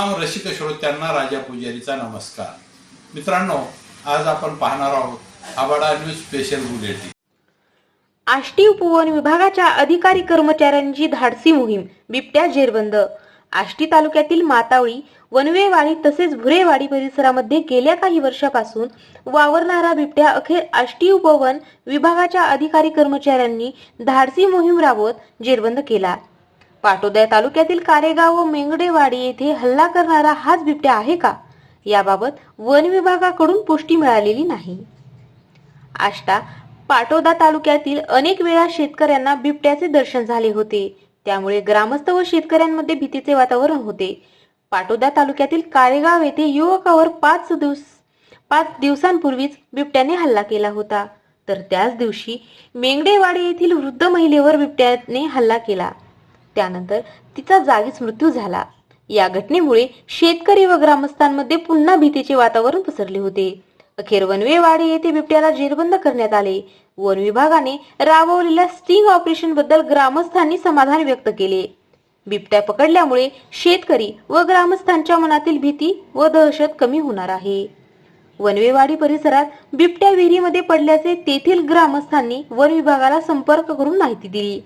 रसिक श्रोत्यांना राजा पुजारीचा नमस्कार. मित्रांनो आज आपण पाहणार आहोत आबाडा न्यूज स्पेशल बुलेटिन. आष्टी उपवन विभागाच्या अधिकारी कर्मचाऱ्यांची धाडसी मोहीम बिबट्या जेरबंद. आष्टी तालुक्यातील मातावळी वनवेवाडी तसेच भुरेवाडी परिसरामध्ये गेल्या काही वर्षापासून वावरणारा बिबट्या अखेर आष्टी उपवन विभागाच्या अधिकारी कर्मचाऱ्यांनी धाडसी मोहीम राबवत जेरबंद केला. पाटोदा तालुक्यातील कारेगाव व मेंगडेवाडी येथे हल्ला करणारा हाच बिबट्या आहे का? याबाबत वन विभागाकडून पुष्टी मिळालेली नाही. आष्टा पाटोदा तालुक्यातील अनेक वेळा शेतकऱ्यांना बिबट्याचे दर्शन झाले होते. त्यामुळे ग्रामस्थ व शेतकऱ्यांमध्ये भीतीचे वातावरण होते. पाटोदा तालुक्यातील कारेगाव येथे युवकावर पाच दिवस पाच दिवसांपूर्वीच बिबट्याने हल्ला केला होता. तर त्याच दिवशी मेंगडेवाडी येथील वृद्ध महिलेवर बिबट्याने हल्ला केला. त्यानंतर तिचा जागीच मृत्यू झाला. या घटनेमुळे शेतकरी व ग्रामस्थांमध्ये पुन्हा भीतीचे वातावरण पसरले होते. अखेर वनवेवाडी येथे बिबट्याला जेरबंद करण्यात आले वन विभागाने राबवलेल्या स्टिंग ऑपरेशनबद्दल ग्रामस्थांनी समाधान व्यक्त केले. बिबट्या पकडल्यामुळे शेतकरी व ग्रामस्थांच्या मनातील भीती व दहशत कमी होणार आहे. वनवेवाडी परिसरात बिबट्या विहिरीमध्ये पडल्याचे तेथील ग्रामस्थांनी वन विभागाला संपर्क करून माहिती दिली.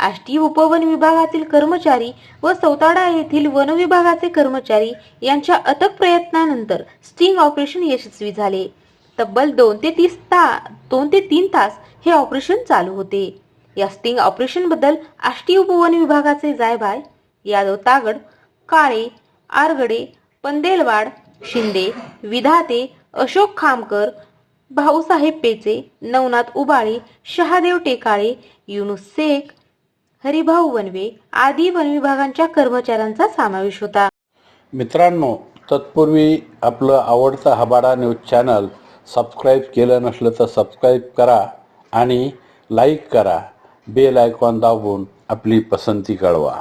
आष्टी उपवन विभागातील कर्मचारी व सौताडा येथील वन विभागाचे कर्मचारी यांच्या अथक प्रयत्नानंतर स्टिंग ऑपरेशन यशस्वी झाले. तब्बल दोन ते तीस ता दोन ते तीन तास हे ऑपरेशन चालू होते. या स्टिंग ऑपरेशनबद्दल आष्टी उपवन विभागाचे जायबाय यादव तागड काळे आरगडे पंदेलवाड शिंदे विधाते अशोक खामकर भाऊसाहेब पेचे नवनाथ उबाळे शहादेव टेकाळे युनुस शेख हरिभाऊ वनवे आदी वन विभागांच्या कर्मचाऱ्यांचा समावेश होता. मित्रांनो तत्पूर्वी आपलं आवडतं हबाडा न्यूज चॅनल सबस्क्राईब केलं नसलं तर सबस्क्राईब करा आणि लाईक करा. बेल आयकॉन दाबून आपली पसंती कळवा.